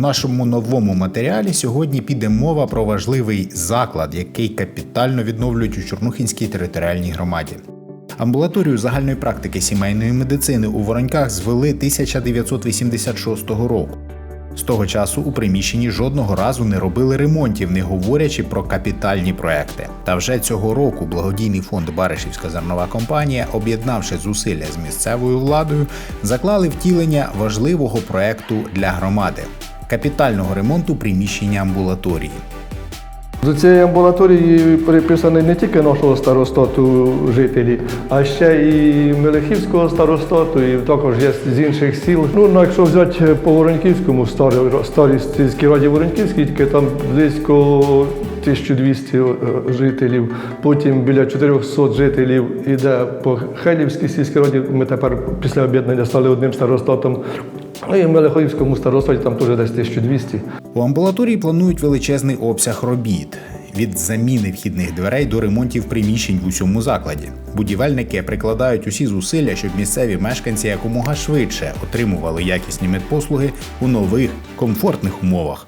нашому новому матеріалі сьогодні піде мова про важливий заклад, який капітально відновлюють у Чорнухінській територіальній громаді. Амбулаторію загальної практики сімейної медицини у Вороньках звели 1986 року. З того часу у приміщенні жодного разу не робили ремонтів, не говорячи про капітальні проекти. Та вже цього року благодійний фонд Баришівська зернова компанія, об'єднавши зусилля з місцевою владою, заклали втілення важливого проекту для громади капітального ремонту приміщення амбулаторії. До цієї амбулаторії переписані не тільки нашого старостату жителі, а ще і Мелехівського старостату, і також є з інших сіл. Ну, ну, якщо взяти по Вороньківському старій, старій сільській раді Вороньківській, тільки там близько 1200 е, жителів, потім біля 400 жителів іде по Хелівській сільській раді. Ми тепер після об'єднання стали одним старостатом. Ну і в Мелеховському старостаті там теж десь 1200. У амбулаторії планують величезний обсяг робіт. Від заміни вхідних дверей до ремонтів приміщень в усьому закладі. Будівельники прикладають усі зусилля, щоб місцеві мешканці якомога швидше отримували якісні медпослуги у нових комфортних умовах.